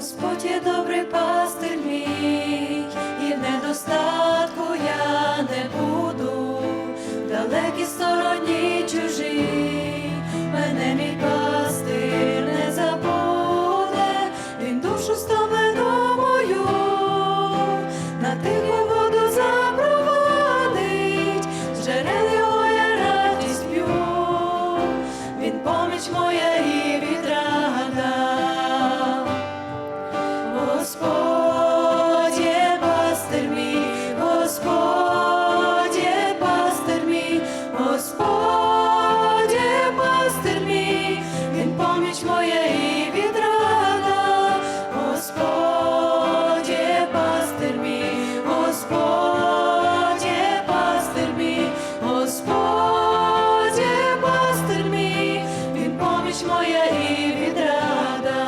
Господь є добрий пастир, Господі, пастир він поміч моя відрада, Господі, пастир мій, пастир мій, Господі, пастир мій, він поміч моя і відрада,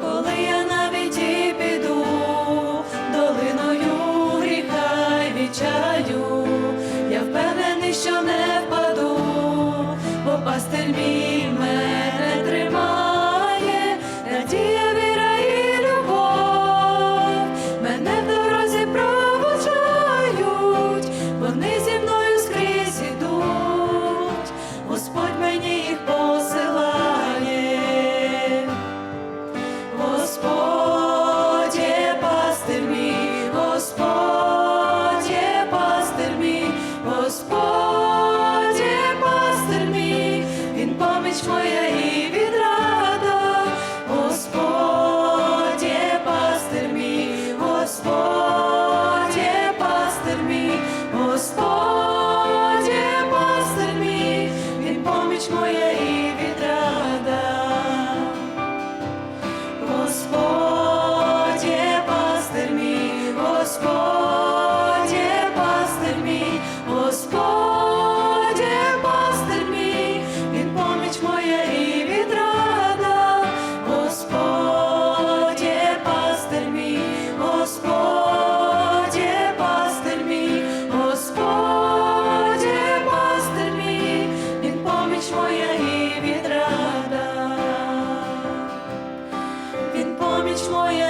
коли я на піду, долиною гріха й. Ніч моя.